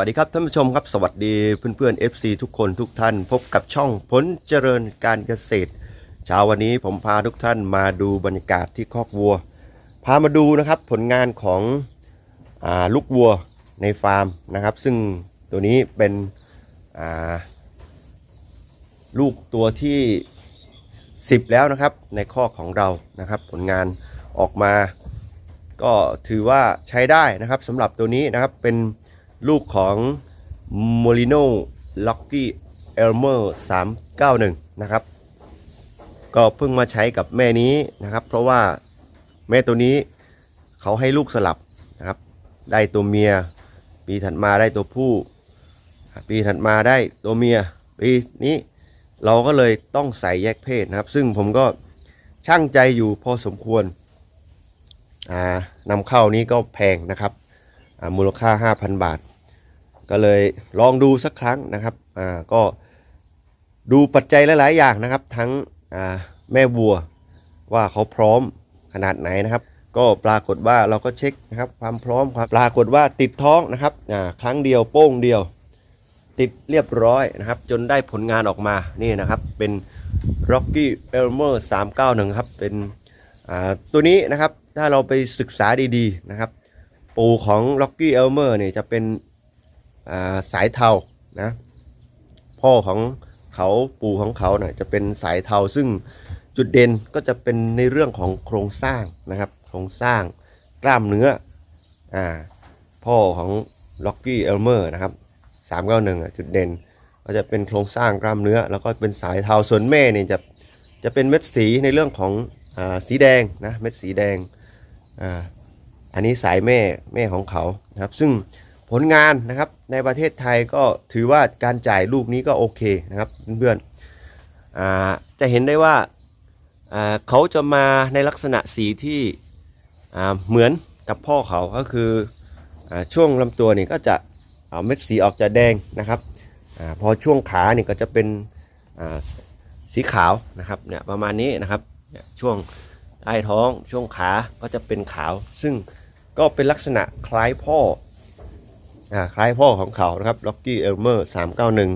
วัสดีครับท่านผู้ชมครับสวัสดีเพื่อนๆ FC ทุกคนทุกท่าน พบกับช่องผลเจริญการเกษตรเช้าวันนี้ผมพาทุกท่านมาดูบรรยากาศที่คอกวัว พามาดูนะครับผลงานของอลูกวัวในฟาร์มนะครับ ซึ่งตัวนี้เป็นลูกตัวที่ 10 แล้วนะครับในข้อกของเรานะครับ ผลงานออกมาก็ถือว่าใช้ได้นะครับสำหรับตัวนี้นะครับเป็น ลูกของ m o l i n o Lucky Elmer 391 นะครับ ก็เพิ่งมาใช้กับแม่นี้นะครับ เพราะว่าแม่ตัวนี้เขาให้ลูกสลับนะครับ ได้ตัวเมีย ปีถัดมาได้ตัวผู้ ปีถัดมาได้ตัวเมีย ปีนี้เราก็เลยต้องใส่แยกเพศนะครับ ซึ่งผมก็ช่างใจอยู่พอสมควรอ่านำเข้านี้ก็แพงนะครับมูลค่า 5,000 บาท ก็เลยลองดูสักครั้งนะครับอ่าก็ดูปัจจัยหลาย ๆ อย่างนะครับ ทั้งอ่าแม่วัวว่าเขาพร้อมขนาดไหนนะครับ ก็ปรากฏว่าเราก็เช็คนะครับ ความพร้อมครับปรากฏว่าติดท้องนะครับอ่าครั้งเดียวโป้งเดียว ติดเรียบร้อยนะครับ จนได้ผลงานออกมานี่นะครับ เป็น Rocky Elmer 391ครับเป็นตัวนี้นะครับถ้าเราไปศึกษาดีๆนะครับ ปู่ของ Rocky Elmer เนี่ยจะเป็น สายเทานะพ่อของเขาปู่ของเขาเนี่ยจะเป็นสายเทาซึ่งจุดเด่นก็จะเป็นในเรื่องของโครงสร้างนะครับโครงสร้างกล้ามเนื้ออ่าพ่อของ Rocky Elmer นะครับ391อะจุดเด่นก็จะเป็นโครงสร้างกล้ามเนื้อ แล้วก็เป็นสายเทาส่วนแม่เนี่ยจะจะเป็นเม็ดสีในเรื่องของอสีแดงนะเม็ดสีแดงอ่าอันนี้สายแม่แม่ของเขานะครับ ซึ่ง ผลงานนะครับในประเทศไทยก็ถือว่าการจ่ายลูกนี้ก็โอเคนะครับเพื่อนๆจะเห็นได้ว่าเขาจะมาในลักษณะสีที่เหมือนกับพ่อเขาก็คืออช่วงลำตัวนี่ก็จะเอาเม็ดสีออกจะแดงนะครับอพอช่วงขานี่ก็จะเป็นสีขาวนะครับเนี่ยประมาณนี้นะครับช่วงใต้ท้องช่วงขาก็จะเป็นขาว ซึ่งก็เป็นลักษณะคล้ายพ่อ คล้ายพ่อของเขานะครับ Rocky Elmer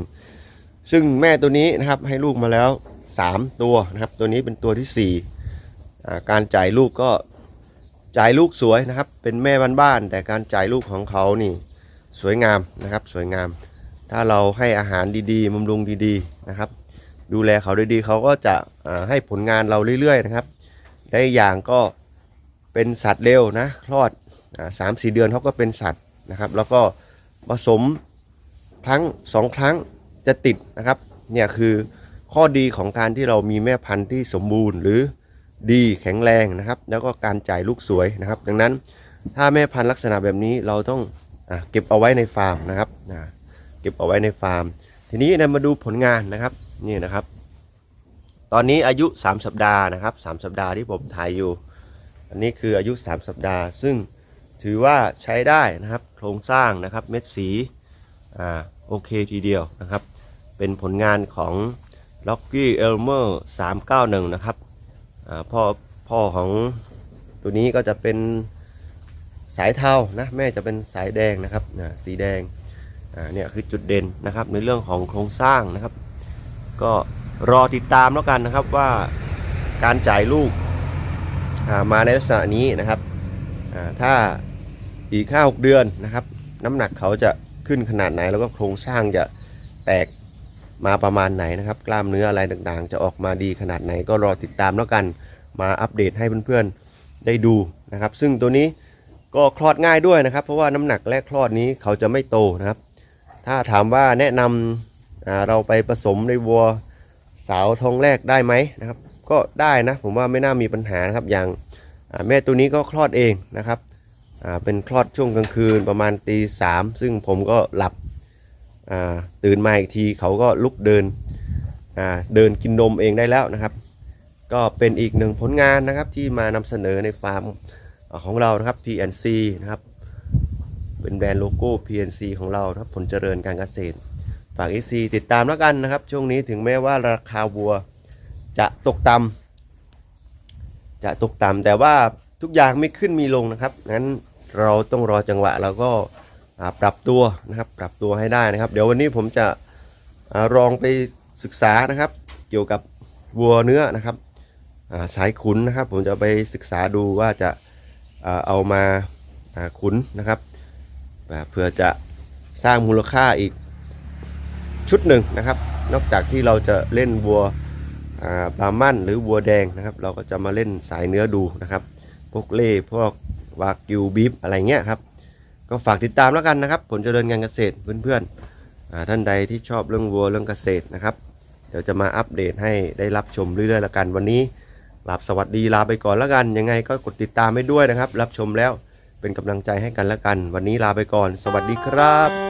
391 ซึ่งแม่ตัวนี้นะครับให้ลูกมาแล้ว 3 ตัวนะครับตัวนี้เป็นตัวที่4อ่การจ่ายลูกก็จ่ายลูกสวยนะครับ เป็นแม่บ้านๆแต่การจ่ายลูกของเขานี่สวยงามนะครับสวยงาม ถ้าเราให้อาหารดีๆบำรุงดีๆนะครับ ดูแลเขาดีๆเขาก็จะให้ผลงานเราเรื่อยๆนะครับได้อย่างก็เป็นสัตว์เร็วนะคลอดสามสี่เดือนเขาก็เป็นสัตว์ นะครับ แล้วก็ผสมครั้งสองครั้งจะติดนะครับเนี่ยคือข้อดีของการที่เรามีแม่พันธุ์ที่สมบูรณ์ หรือดีแข็งแรงนะครับ แล้วก็การจ่ายลูกสวยนะครับ ดังนั้นถ้าแม่พันธุ์ลักษณะแบบนี้เราต้องอเก็บเอาไว้ในฟาร์มนะครับเก็บเอาไว้ในฟาร์ม ทีนี้เรามาดูผลงานนะครับนี่นะครับ ตอนนี้อายุ 3 สัปดาห์นะครับ 3 สัปดาห์ที่ผมถ่ายอยู่ อันนี้คืออายุ 3 สัปดาห์ ซึ่ง ถือว่าใช้ได้นะครับ โครงสร้างนะครับเม็ดสีอ่าโอเคทีเดียวนะครับ เป็นผลงานของ Rocky Elmer 391 นะครับอ่าพ่อพ่อของตัวนี้ก็จะเป็นสายเทานะแม่จะเป็นสายแดงนะครับอ่าสีแดงอ่าเนี่ยคือจุดเด่นนะครับในเรื่องของโครงสร้างนะครับ ก็รอติดตามแล้วกันนะครับว่าการจ่ายลูกอ่ามาในลักษณะนี้นะครับอ่าถ้า อีกห้าหกเดือนนะครับ น้ำหนักเขาจะขึ้นขนาดไหน แล้วก็โครงสร้างจะแตกมาประมาณไหนนะครับ กล้ามเนื้ออะไรต่างๆ จะออกมาดีขนาดไหนก็รอติดตามแล้วกันมาอัปเดตให้เพื่อนๆได้ดูนะครับ ซึ่งตัวนี้ก็คลอดง่ายด้วยนะครับ เพราะว่าน้ำหนักแรกคลอดนี้เขาจะไม่โตนะครับ ถ้าถามว่าแนะนำอ่าเราไปผสมในวัวสาวท้องแรกได้ไหมนะครับ ก็ได้นะผมว่าไม่น่ามีปัญหานะครับอย่างแม่ตัวนี้ก็คลอดเองนะครับ เป็นคลอดช่วงกลางคืนประมาณตีสามซึ่งผมก็หลับตื่นมาอีกทีเขาก็ลุกเดินเดินกินนมเองได้แล้วนะครับ ก็เป็นอีกหนึ่งผลงานนะครับที่มานำเสนอในฟาร์มของเรานะครับ PNC นะครับเป็นแบรนด์โลโก้ PNC ของเราครับผลเจริญการเกษตร ฝาก EC ติดตามแล้วกันนะครับ ช่วงนี้ถึงแม้ว่าราคาวัวจะตกต่ำจะตกต่ำแต่ว่าทุกอย่างไม่ขึ้นมีลงนะครับงั้น เราต้องรอจังหวะแล้วก็ปรับตัวนะครับปรับตัวให้ได้นะครับ เดี๋ยววันนี้ผมจะลองไปศึกษานะครับ เกี่ยวกับวัวเนื้อนะครับสายขุนนะครับ ผมจะไปศึกษาดูว่าจะเอามาขุนนะครับเพื่อจะสร้างมูลค่าอีกชุดหนึ่งนะครับ นอกจากที่เราจะเล่นวัวบามันหรือวัวแดงนะครับ เราก็จะมาเล่นสายเนื้อดูนะครับ พวกเล่พวก วากิวบีฟอะไรเงี้ยครับ ก็ฝากติดตามแล้วกันนะครับ ผลเจริญงานเกษตรเพื่อนๆอ่าท่านใดที่ชอบเรื่องวัวเรื่องเกษตรนะครับ เดี๋ยวจะมาอัปเดตให้ได้รับชมเรื่อยๆแล้วกัน วันนี้ลาบสวัสดีลาไปก่อนแล้วกัน ยังไงก็กดติดตามให้ด้วยนะครับ รับชมแล้วเป็นกำลังใจให้กันแล้วกัน วันนี้ลาไปก่อน สวัสดีครับ